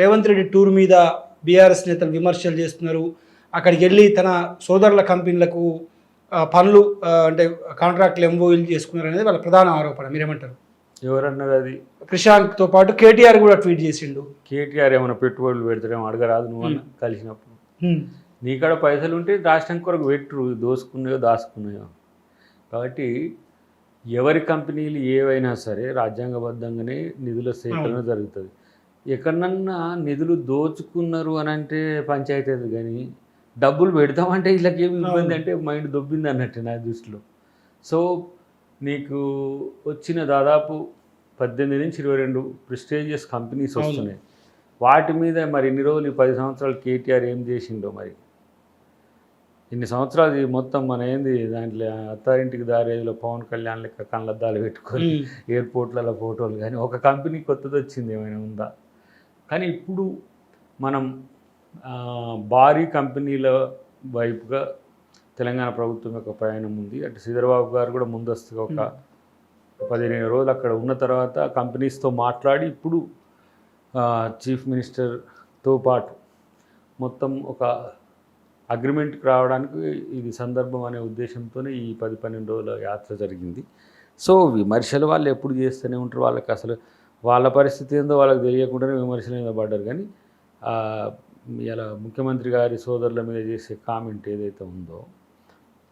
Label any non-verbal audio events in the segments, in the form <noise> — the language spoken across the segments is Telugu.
రేవంత్ రెడ్డి టూర్ మీద బీఆర్ఎస్ నేతలు విమర్శలు చేస్తున్నారు. అక్కడికి వెళ్ళి తన సోదరుల కంపెనీలకు పనులు అంటే కాంట్రాక్ట్లు ఎంఓయూలు చేసుకున్నారు అనేది వాళ్ళ ప్రధాన ఆరోపణ. మీరేమంటారు? ఎవరన్నది అది? క్రిషాంక్తో పాటు కేటీఆర్ కూడా ట్వీట్ చేసిండు. కేటీఆర్ ఏమైనా పెట్టుబడులు పెడతాడేమో అడగరాదు నువ్వు అన్న కలిసినప్పుడు. నీకాడ పైసలు ఉంటే రాష్ట్రం కొరకు పెట్టు దోసుకున్నాయో దాచుకున్నాయో కాబట్టి ఎవరి కంపెనీలు ఏవైనా సరే రాజ్యాంగబద్ధంగానే నిధుల సేకరణ జరుగుతుంది. ఎక్కడన్నా నిధులు దోచుకున్నారు అని అంటే పంచాయతీ అది కానీ డబ్బులు పెడతామంటే వీళ్ళకి ఏమి ఇబ్బంది అంటే మైండ్ దొబ్బింది అన్నట్టు నా దృష్టిలో. సో నీకు వచ్చిన దాదాపు పద్దెనిమిది నుంచి ఇరవై రెండు ప్రిస్టేజియస్ కంపెనీస్. వస్తున్నాయి. వాటి మీద మరి ఇన్ని రోజులు ఈ పది సంవత్సరాలు కేటీఆర్ ఏం చేసిండో మరి? ఇన్ని సంవత్సరాలు ఇది మొత్తం మన ఏంది దాంట్లో అత్తారింటికి దారేదిలో పవన్ కళ్యాణ్ లెక్క కళ్ళద్దాలు పెట్టుకొని. ఎయిర్పోర్ట్లలో ఫోటోలు కానీ ఒక కంపెనీ కొత్తది వచ్చింది ఏమైనా ఉందా? కానీ ఇప్పుడు మనం భారీ కంపెనీల వైపుగా తెలంగాణ ప్రభుత్వం యొక్క ప్రయాణం ఉంది. అటు శ్రీధరబాబు గారు కూడా ముందస్తుగా ఒక పదిహేను రోజులు అక్కడ ఉన్న తర్వాత కంపెనీస్తో మాట్లాడి ఇప్పుడు చీఫ్ మినిస్టర్తో పాటు మొత్తం ఒక అగ్రిమెంట్కి రావడానికి ఇది సందర్భం అనే ఉద్దేశంతోనే ఈ పది పన్నెండు రోజుల యాత్ర జరిగింది. సో విమర్శలు వాళ్ళు ఎప్పుడు చేస్తూనే ఉంటారు. వాళ్ళకి అసలు వాళ్ళ పరిస్థితి ఏందో వాళ్ళకి తెలియకుండానే విమర్శల మీద పడ్డారు. కానీ ఇలా ముఖ్యమంత్రి గారి సోదరుల మీద చేసే కామెంట్ ఏదైతే ఉందో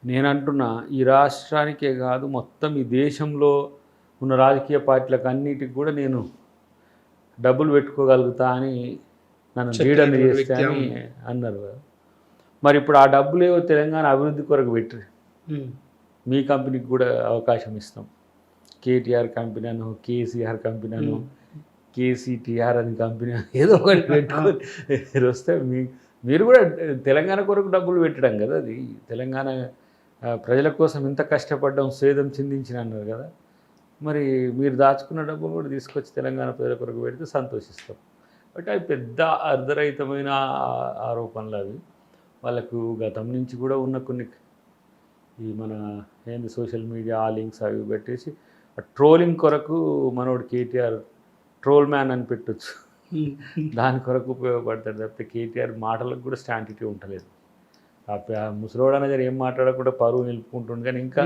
నేను అంటున్నా ఈ రాష్ట్రానికే కాదు మొత్తం ఈ దేశంలో ఉన్న రాజకీయ పార్టీలకు అన్నిటికి కూడా నేను డబ్బులు పెట్టుకోగలుగుతా అని నన్ను లీడర్ని చేస్తే అని అన్నారు మరి ఇప్పుడు ఆ డబ్బులు ఏవో తెలంగాణ అభివృద్ధి కొరకు పెట్టి. మీ కంపెనీకి కూడా అవకాశం ఇస్తాం. కేటీఆర్ కంపెనీ అను కేసీఆర్ కంపెనీ అను కేసీటీఆర్ అని కంపెనీ అను ఏదో ఒకటి పెట్టుకొని మీరు వస్తే మీ మీరు కూడా తెలంగాణ కొరకు డబ్బులు పెట్టడం కదా అది. తెలంగాణ ప్రజల కోసం ఇంత కష్టపడ్డం స్వేదం చిందించిన అన్నారు కదా. మరి మీరు దాచుకున్న డబ్బులు కూడా తీసుకొచ్చి తెలంగాణ ప్రజల కొరకు పెడితే సంతోషిస్తాం. బట్ అవి పెద్ద అర్ధరహితమైన ఆరోపణలు అవి. వాళ్ళకు గతం నుంచి కూడా ఉన్న కొన్ని ఈ మన ఏంది సోషల్ మీడియా ఆ లింక్స్ అవి పెట్టేసి ట్రోలింగ్ కొరకు మనోడు కేటీఆర్ ట్రోల్ మ్యాన్ అని పెట్టొచ్చు. <laughs> దాని కొరకు ఉపయోగపడతాడు తప్పితే కేటీఆర్ మాటలకు కూడా స్టాంటిటీ ఉండలేదు ముసలోడు అనేది ఏం మాట్లాడకుండా పరువు నిలుపుకుంటుండు కానీ ఇంకా.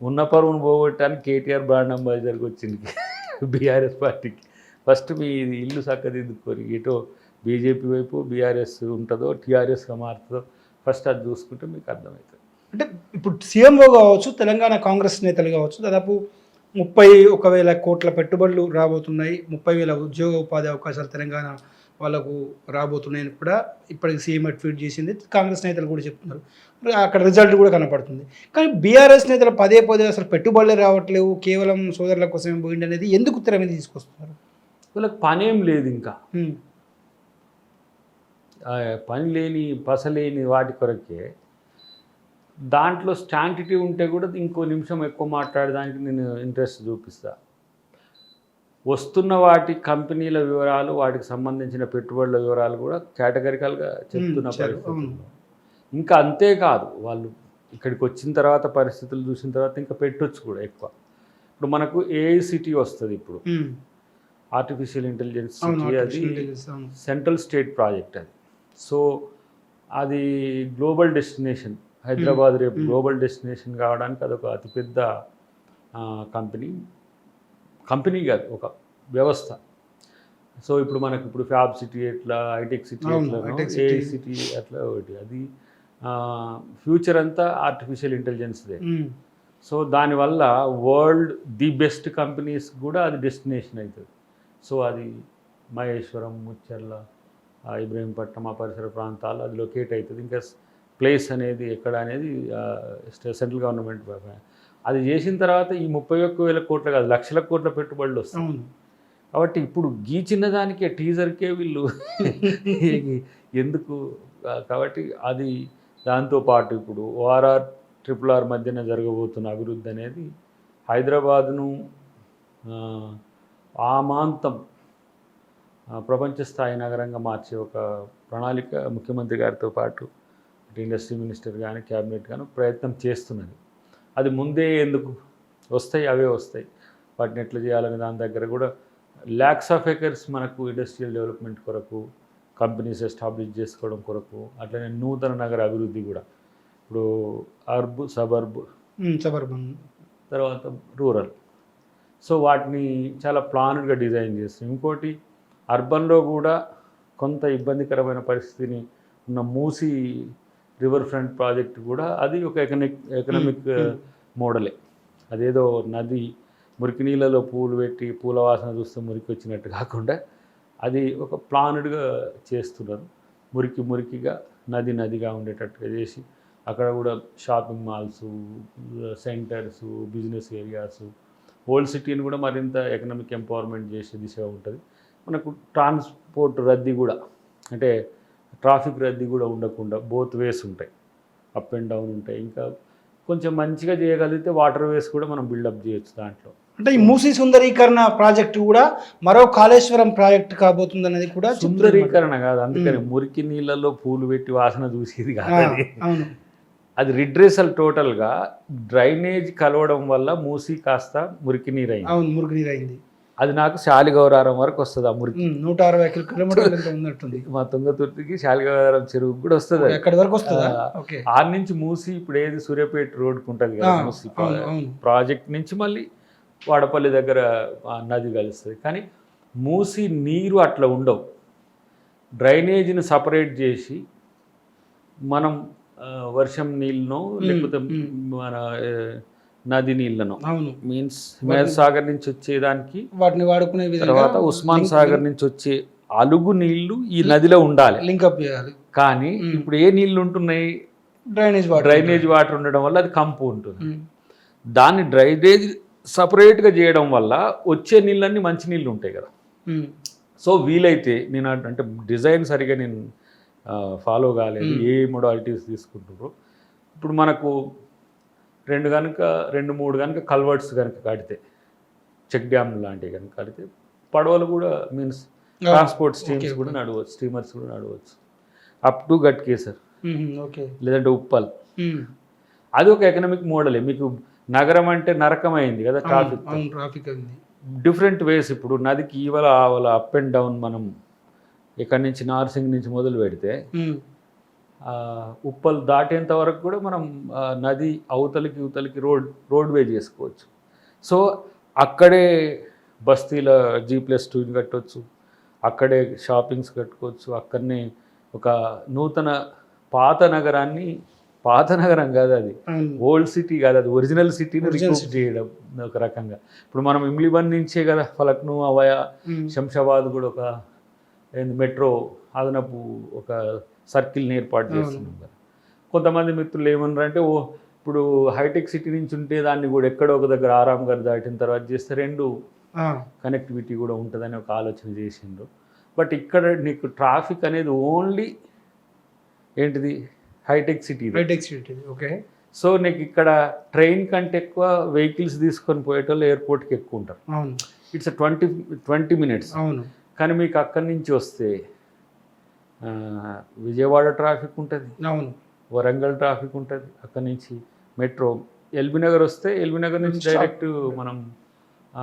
ఉన్న పరువును పోగొట్టడానికి కేటీఆర్ బ్రాండ్ అంబాసిడర్కి వచ్చింది <laughs> బీఆర్ఎస్ పార్టీకి ఫస్ట్ మీ ఇల్లు చక్కదిద్దుకొని ఎటో బీజేపీ వైపు బీఆర్ఎస్ ఉంటుందో టీఆర్ఎస్గా మారుతుందో ఫస్ట్ అది చూసుకుంటే మీకు అర్థమవుతుంది అంటే ఇప్పుడు సీఎంఓ కావచ్చు తెలంగాణ కాంగ్రెస్ నేతలు కావచ్చు దాదాపు ముప్పై ఒక వేల కోట్ల పెట్టుబడులు రాబోతున్నాయి. ముప్పై వేల ఉద్యోగ ఉపాధి అవకాశాలు తెలంగాణ వాళ్ళకు రాబోతున్నాయని కూడా ఇప్పటికి సీఎం ట్వీట్ చేసింది. కాంగ్రెస్ నేతలు కూడా చెప్తున్నారు. అక్కడ రిజల్ట్ కూడా కనపడుతుంది. కానీ బీఆర్ఎస్ నేతలు పదే పదే అసలు పెట్టుబడులే రావట్లేవు. కేవలం సోదరుల కోసమే పోయింది అనేది ఎందుకు తెర మీద తీసుకొస్తున్నారు? వీళ్ళకి పనేం లేదు ఇంకా. పని లేని పసలేని వాటి కొరకే దాంట్లో స్టాంటిటీ ఉంటే కూడా ఇంకో నిమిషం ఎక్కువ మాట్లాడడానికి నేను ఇంట్రెస్ట్ చూపిస్తా. వస్తున్న వాటి కంపెనీల వివరాలు వాటికి సంబంధించిన పెట్టుబడుల వివరాలు కూడా కేటగరికల్గా చెప్తున్న ఇంకా అంతేకాదు వాళ్ళు ఇక్కడికి వచ్చిన తర్వాత పరిస్థితులు చూసిన తర్వాత ఇంకా పెట్టొచ్చు కూడా ఎక్కువ. ఇప్పుడు మనకు ఏఐసిటీ వస్తుంది ఇప్పుడు. ఆర్టిఫిషియల్ ఇంటెలిజెన్స్ సిటీ అది. సెంట్రల్ స్టేట్ ప్రాజెక్ట్ అది. సో అది గ్లోబల్ డెస్టినేషన్ హైదరాబాద్ రేపు. గ్లోబల్ డెస్టినేషన్ కావడానికి అదొక అతిపెద్ద కంపెనీ. కంపెనీ కాదు ఒక వ్యవస్థ. సో ఇప్పుడు మనకి ఇప్పుడు ఫ్యాబ్ సిటీ ఎట్లా హైటెక్ సిటీ ఎట్లా ఏ. సిటీ. అట్లా ఒకటి. అది ఫ్యూచర్ అంతా ఆర్టిఫిషియల్ ఇంటెలిజెన్స్దే. సో దానివల్ల వరల్డ్ ది బెస్ట్ కంపెనీస్ కూడా అది డెస్టినేషన్ అవుతుంది సో అది మహేశ్వరం ముచ్చర్ల ఇబ్రహీంపట్నం ఆ పరిసర ప్రాంతాలు అది లొకేట్ అవుతుంది ఇంకా ప్లేస్ అనేది ఎక్కడ అనేది సెంట్రల్ గవర్నమెంట్ అది చేసిన తర్వాత ఈ ముప్పై ఒక్క వేల కోట్ల కాదు లక్షల కోట్ల పెట్టుబడులు వస్తాయి. కాబట్టి ఇప్పుడు గీచిన దానికే టీజర్కే వీళ్ళు ఎందుకు? కాబట్టి అది దాంతోపాటు ఇప్పుడు ఓఆర్ఆర్ ట్రిపుల్ ఆర్ మధ్యన జరగబోతున్న అభివృద్ధి అనేది హైదరాబాదును ఆమాంతం ప్రపంచ స్థాయి నగరంగా మార్చే ఒక ప్రణాళిక ముఖ్యమంత్రి గారితో పాటు ఇండస్ట్రీ మినిస్టర్ కానీ క్యాబినెట్ కానీ ప్రయత్నం చేస్తున్నది. అది ముందే ఎందుకు? వస్తాయి అవే వస్తాయి. వాటిని ఎట్లా చేయాలనే దాని దగ్గర కూడా ల్యాక్స్ ఆఫ్ ఎకర్స్ మనకు ఇండస్ట్రియల్ డెవలప్మెంట్ కొరకు కంపెనీస్ ఎస్టాబ్లిష్ చేసుకోవడం కొరకు అట్లనే నూతన నగర అభివృద్ధి కూడా. ఇప్పుడు అర్బ్ సబర్బ్ సబర్బన్ తర్వాత రూరల్. సో వాటిని చాలా ప్లాన్డ్గా డిజైన్ చేస్తాం ఇంకోటి అర్బన్లో కూడా కొంత ఇబ్బందికరమైన పరిస్థితిని ఉన్న మూసి రివర్ ఫ్రంట్ ప్రాజెక్ట్ కూడా అది ఒక ఎకనిక్ ఎకనామిక్ Hmm. మోడలే అదేదో నది మురికి నీళ్ళలో పూలు పెట్టి పూల వాసన చూస్తే మురికి వచ్చినట్టు కాకుండా అది ఒక ప్లాన్డ్గా చేస్తున్నారు. మురికి మురికిగా నది నదిగా ఉండేటట్టుగా చేసి అక్కడ కూడా shopping malls centres business areas old సిటీని కూడా మరింత ఎకనామిక్ ఎంపవర్మెంట్ చేసే దిశగా ఉంటుంది. మనకు ట్రాన్స్పోర్ట్ రద్దీ కూడా అంటే ట్రాఫిక్ రద్దీ కూడా ఉండకుండా బోత్ వేస్ ఉంటాయి. అప్ అండ్ డౌన్ ఉంటాయి. ఇంకా కొంచెం మంచిగా చేయగలిగితే వాటర్ వేస్ కూడా మనం బిల్డప్ చేయొచ్చు దాంట్లో. అంటే ఈ మూసీ సుందరీకరణ ప్రాజెక్టు కూడా మరో కాళేశ్వరం ప్రాజెక్ట్ కాబోతుంది అనేది కూడా. సుందరీకరణ కాదు అందుకని మురికి నీళ్ళలో పూలు పెట్టి వాసన చూసేది కాదు అది. రిడ్రెసల్ టోటల్గా డ్రైనేజ్ కలవడం వల్ల మూసి కాస్త మురికి నీరు అయింది. అవును నీరు అయింది. అది నాకు శాలిగౌరారం వరకు వస్తుంది ఆ మురికి. నూట అరవై కిలో కిలోమీటర్లు ఉన్నట్టుంది. మా తుంగతుర్తికి శాలిగౌరారం చెరువుకి కూడా వస్తుంది. ఎక్కడి వరకు వస్తుందా? ఆ, నుంచి మూసి ఇప్పుడు ఏది సూర్యాపేట రోడ్కి ఉంటుంది కదా మూసి ప్రాజెక్ట్ నుంచి మళ్ళీ వాడపల్లి దగ్గర నది కలుస్తుంది. కానీ మూసి నీరు అట్లా ఉండవు. డ్రైనేజీని సపరేట్ చేసి మనం వర్షం నీళ్ళనో లేకపోతే. మన నది నీళ్ళనో. అవును. మీన్స్ హిమాయత్ సాగర్ నుంచి వచ్చేదానికి వాటిని వాడుకునే తర్వాత ఉస్మాన్ సాగర్ నుంచి వచ్చే అలుగు నీళ్ళు ఈ నదిలో ఉండాలి. లింకప్ చేయాలి. కానీ. ఇప్పుడు ఏ నీళ్ళు ఉంటున్నాయి? Drainage water. డ్రైనేజ్ వాటర్ ఉండడం వల్ల అది కంపు ఉంటుంది. దాన్ని డ్రైనేజ్ సపరేట్గా చేయడం వల్ల వచ్చే నీళ్ళన్నీ మంచి నీళ్ళు ఉంటాయి కదా. సో వీలైతే నేను అంట- డిజైన్ సరిగా నేను ఫాలో కాలేదు. ఏ మొడాలిటీస్ తీసుకుంటారో ఇప్పుడు మనకు రెండు కనుక రెండు మూడు కనుక కల్వర్ట్స్ కనుక కడితే చెక్ డ్యామ్ లాంటివి కనుక కడితే పడవలు కూడా మీన్స్ ట్రాన్స్పోర్ట్ స్టీమ్స్ కూడా. నడవచ్చు స్టీమర్స్ కూడా నడవచ్చు. Up to Ghatkesar um, okay. లేదంటే ఉప్పల్. అది ఒక ఎకనామిక్ మోడలే మీకు నగరం అంటే నరకమైంది కదా అవును ట్రాఫిక్ ట్రాఫిక్ అయింది. డిఫరెంట్ వేస్ ఇప్పుడు నదికి ఈవల ఆవల అప్ అండ్ డౌన్ మనం ఇక్కడి నుంచి నార్సింగ్ నుంచి మొదలు పెడితే ఉప్పల్ దాటేంత వరకు కూడా మనం నది అవతలికి ఇవతలికి రోడ్ రోడ్ వే చేసుకోవచ్చు. సో అక్కడే బస్తీల జీ ప్లస్ టూని కట్టవచ్చు అక్కడే షాపింగ్స్ కట్టుకోవచ్చు. అక్కడనే ఒక నూతన పాత నగరాన్ని పాత నగరం కాదు అది. ఓల్డ్ సిటీ కాదు అది. ఒరిజినల్ సిటీని రికూప్ చేయడం ఒక రకంగా. ఇప్పుడు మనం ఇమ్లిబన్ నుంచే కదా ఫలక్ను అవయ శంషాబాద్ కూడా ఒక మెట్రో అదనపు ఒక సర్కిల్ని ఏర్పాటు. చేస్తున్నాం కదా కొంతమంది మిత్రులు ఏమన్నారు అంటే ఓ ఇప్పుడు హైటెక్ సిటీ నుంచి ఉంటే దాన్ని కూడా ఎక్కడో ఒక దగ్గర ఆరాం గారు దాటిన తర్వాత చేస్తే రెండు కనెక్టివిటీ కూడా ఉంటుందని ఒక ఆలోచన చేసిండ్రు. బట్ ఇక్కడ నీకు ట్రాఫిక్ అనేది ఓన్లీ ఏంటిది? Hitech city. Hitech city okay. So నీకు ఇక్కడ ట్రైన్ కంటే ఎక్కువ వెహికల్స్ తీసుకొని పోయేటోళ్ళు ఎయిర్పోర్ట్కి ఎక్కువ ఉంటారు. అవును. It's twenty twenty minutes. అవును. కానీ మీకు అక్కడి నుంచి వస్తే విజయవాడ ట్రాఫిక్ ఉంటుంది. అవును. వరంగల్ ట్రాఫిక్ ఉంటుంది. అక్కడి నుంచి మెట్రో ఎల్బీ నగర్ వస్తే ఎల్బీ నగర్ నుంచి. డైరెక్ట్ మనం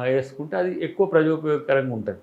వేసుకుంటే అది ఎక్కువ ప్రజోపయోగకరంగా ఉంటుంది.